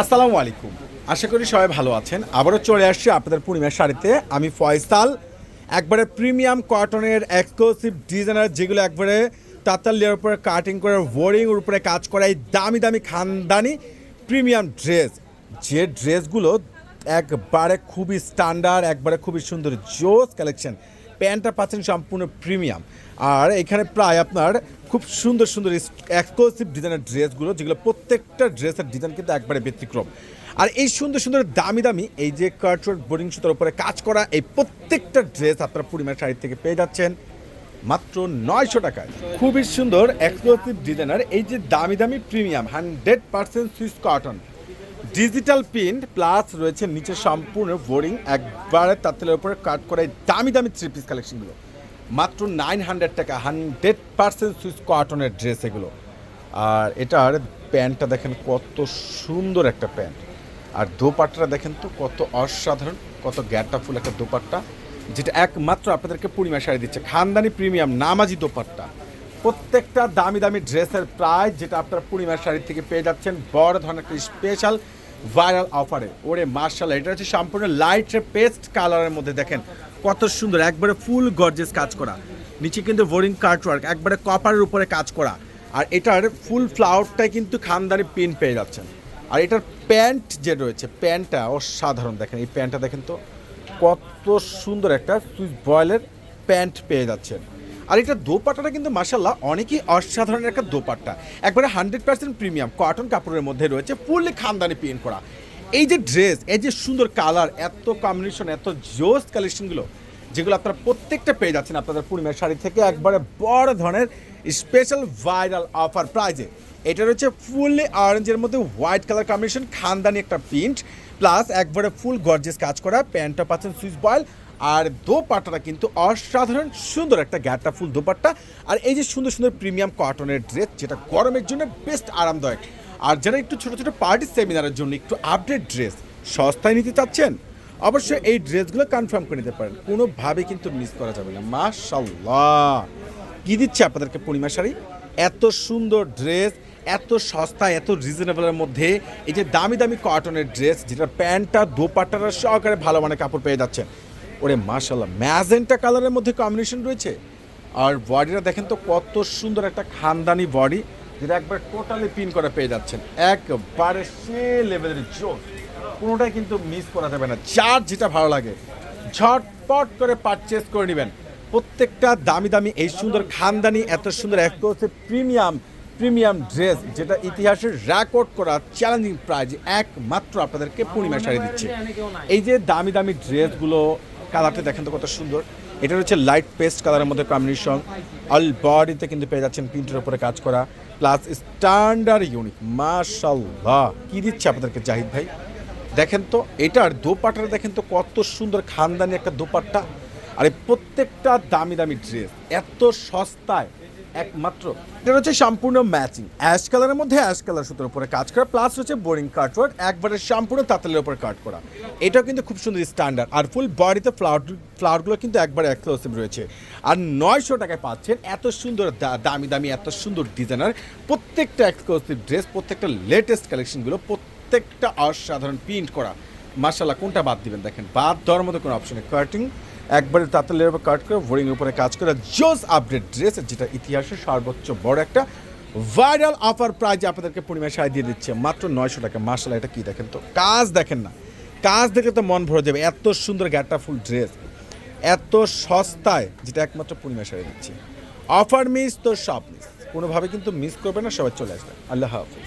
আসসালামু আলাইকুম। আশা করি সবাই ভালো আছেন। আবারও চলে আসছি আপনাদের পূর্ণিমার শাড়িতে। আমি ফয়সাল। একবারে প্রিমিয়াম কটনের এক্সক্লুসিভ ডিজাইনার যেগুলো একবারে তাতালিয়ার উপরে কাটিং করে ওয়ারিংয়ের উপরে কাজ করা, এই দামি দামি খানদানি প্রিমিয়াম ড্রেস যে ড্রেসগুলো একবারে খুবই স্ট্যান্ডার্ড একবারে খুবই সুন্দর, জোস কালেকশন প্যান্টটা পাচ্ছেন সম্পূর্ণ প্রিমিয়াম। আর এখানে প্রায় আপনার খুব সুন্দর সুন্দর এক্সক্লুসিভ ডিজাইনের ড্রেসগুলো যেগুলো প্রত্যেকটা ড্রেসের ডিজাইন কিন্তু একবারে ব্যতিক্রম। আর এই সুন্দর সুন্দর দামি দামি এই যে কার্টওয়ার্ক বোর্ডিং সুতার উপরে কাজ করা এই প্রত্যেকটা ড্রেস আপনারা পূর্ণিমার শাড়ি থেকে পেয়ে যাচ্ছেন মাত্র নয়শো টাকায়। খুবই সুন্দর এক্সক্লুসিভ ডিজাইনার এই যে দামি দামি premium hundred percent Swiss cotton digital print plus রয়েছে নিচে সম্পূর্ণ বোরিং একবারে তাঁতের উপরে কাট করা দামি দামি থ্রি পিস কালেকশনগুলো মাত্র নাইন হান্ড্রেড টাকা হান্ড্রেড পার্সেন্ট সুইস কটনের ড্রেস এগুলো। আর এটার প্যান্টটা দেখেন কত সুন্দর একটা প্যান্ট। আর দোপাট্টাটা দেখেন তো কত অসাধারণ, কত গ্যাটটা ফুল একটা দোপাট্টা, যেটা একমাত্র আপনাদেরকে পূর্ণিমা শাড়ি দিচ্ছে। খানদানি প্রিমিয়াম নামাজি দোপাট্টা। প্রত্যেকটা দামি দামি ড্রেসের প্রাইস যেটা আপনারা পূর্ণিমার শাড়ি থেকে পেয়ে যাচ্ছেন, বড় ধরনের একটা স্পেশাল ভাইরাল অফারে। ওরে মার্শাল এটা হচ্ছে সম্পূর্ণ লাইট পেস্ট কালারের মধ্যে দেখেন। কত সুন্দর, একবারে ফুল গর্জেস কাজ করা। নিচে কিন্তু বোরিং কার্টওয়ার্ক একবারে কপারের উপরে কাজ করা। আর এটার ফুল ফ্লাওয়ারটাই কিন্তু খানদানি পিন পেয়ে যাচ্ছেন। আর এটার প্যান্ট যে রয়েছে প্যান্টটা অসাধারণ দেখেন, এই প্যান্টটা দেখেন তো। কত সুন্দর একটা সুইচ বয়েলের প্যান্ট পেয়ে যাচ্ছেন। আর এটা দোপাট্টাটা কিন্তু মাসাল্লাহ অনেকই অসাধারণ একটা দোপাট্টা। একবারে হান্ড্রেড পার্সেন্ট প্রিমিয়াম, কটন কাপড়ের মধ্যে রয়েছে, ফুললি খানদানি প্রিন্ট করা। এই যে ড্রেস, এই যে সুন্দর কালার, এত কম্বিনেশন এত জোস কালেকশনগুলো যেগুলো আপনারা প্রত্যেকটা পেয়ে যাচ্ছেন আপনাদের পূর্ণিমার শাড়ি থেকে, একবারে বড় ধরনের স্পেশাল ভাইরাল অফার প্রাইজে এটা রয়েছে ফুললি অরেঞ্জের মধ্যে হোয়াইট কালার কম্বিনেশন খানদানি একটা প্রিন্ট প্লাস একবারে ফুল গর্জেস কাজ করা প্যান্টটা পাচ্ছেন সুইচ বয়েল আর দোপাট্টাটা কিন্তু অসাধারণ, সুন্দর একটা গ্যাটটা ফুল দোপাট্টা। আর এই যে সুন্দর সুন্দর প্রিমিয়াম কটনের ড্রেস, যেটা গরমের জন্য বেস্ট আরামদায়ক। আর যারা একটু ছোটো ছোটো পার্টি সেমিনারের জন্য একটু আপডেট ড্রেস সস্তায় নিতে চাচ্ছেন, অবশ্যই এই ড্রেসগুলো কনফার্ম করে নিতে পারেন। কোনোভাবে কিন্তু মিস করা যাবে না। মাশাল্লাহ কি দিচ্ছে আপনাদেরকে পূর্ণিমা শাড়ি? এত সুন্দর ড্রেস, এত সস্তা, এত রিজনেবলের মধ্যে এই যে দামি দামি কটনের ড্রেস যেটা প্যান্টটা, দোপাট্টাটা সহকারে ভালো মানের কাপড় পেয়ে যাচ্ছেন। ওরে মাশাল্লাহ ম্যাজেন্টা কালারের মধ্যে কম্বিনেশন রয়েছে? আর বডিটা দেখেন তো কত সুন্দর একটা খানদানি বডি, যেটা একবার টোটালি পিন করে পেয়ে যাচ্ছেন। একবারে সে লেভেলের জোর। কোনোটাই কিন্তু মিস করা যাবে না। যার যেটা ভালো লাগে, ঝটপট করে পারচেস করে নেবেন। প্রত্যেকটা দামি দামি এই সুন্দর খানদানি, এত সুন্দর এক হচ্ছে প্রিমিয়াম প্রিমিয়াম ড্রেস যেটা ইতিহাসের রেকর্ড করা চ্যালেঞ্জিং প্রাইজ একমাত্র আপনাদেরকে পূর্ণিমা শাড়ি দিচ্ছে। এই যে দামি দামি ড্রেসগুলো কালারটা দেখেন তো কত সুন্দর। এটা হচ্ছে লাইট পেস্ট কালারের মধ্যে কম্বিনেশন অল বডিতে কিন্তু পেয়ে যাচ্ছেন প্রিন্টের উপরে কাজ করা। প্লাস স্ট্যান্ডার্ড ইউনিক মাশাল্লাহ কি দিচ্ছে আপনাদেরকে, জাহিদ ভাই? দেখেন তো, এটার দোপাট্টাটা দেখেন তো কত সুন্দর খানদানি একটা দোপাট্টা। আর প্রত্যেকটা দামি দামি ড্রেস এত সস্তায়। একমাত্র। এটা হচ্ছে সম্পূর্ণ ম্যাচিং। অ্যাশ কালারের মধ্যে অ্যাশ কালার সুতোর উপরে কাজ করা, প্লাস হচ্ছে বোরিং কাটওয়ার্ক, একবারে সম্পূর্ণ তাতালের উপরে কাট করা। এটাও কিন্তু খুব সুন্দর স্ট্যান্ডার্ড। আর ফুল বডিতে ফ্লাওয়ার, ফ্লাওয়ারগুলো কিন্তু একবারে এক্সক্লুসিভ রয়েছে। আর নয়শো টাকায় পাচ্ছেন এত সুন্দর দামি দামি, এত সুন্দর ডিজাইনার। প্রত্যেকটা এক্সক্লুসিভ ড্রেস, প্রত্যেকটা লেটেস্ট কালেকশনগুলো, প্রত্যেকটা অসাধারণ প্রিন্ট করা। মার্শাল্লাহ কোনটা বাদ দিবেন দেখেন? বাদ দেওয়ার মতো কোনো অপশন কাটিং একবারে তাতালের উপর কাট করে বোরিং উপরে কাজ করে জোস আপডেট ড্রেস যেটা ইতিহাসের সর্বোচ্চ বড় একটা ভাইরাল অফার প্রাইজ আপনাদেরকে পূর্ণিমা সায় দিয়ে দিচ্ছে। মাত্র নয়শো টাকা। মার্শাল্লাহ এটা কি দেখেন তো? কাজ দেখেন না। কাজ দেখে তো মন ভরে যাবে। এত সুন্দর গ্যাটা ফুল ড্রেস এত সস্তায়, যেটা একমাত্র পূর্ণিমা সায় দিচ্ছে। অফার মিস তো সব মিস কোনোভাবে কিন্তু মিস করবে না, সবাই চলে আসবে। আল্লাহ হাফিজ।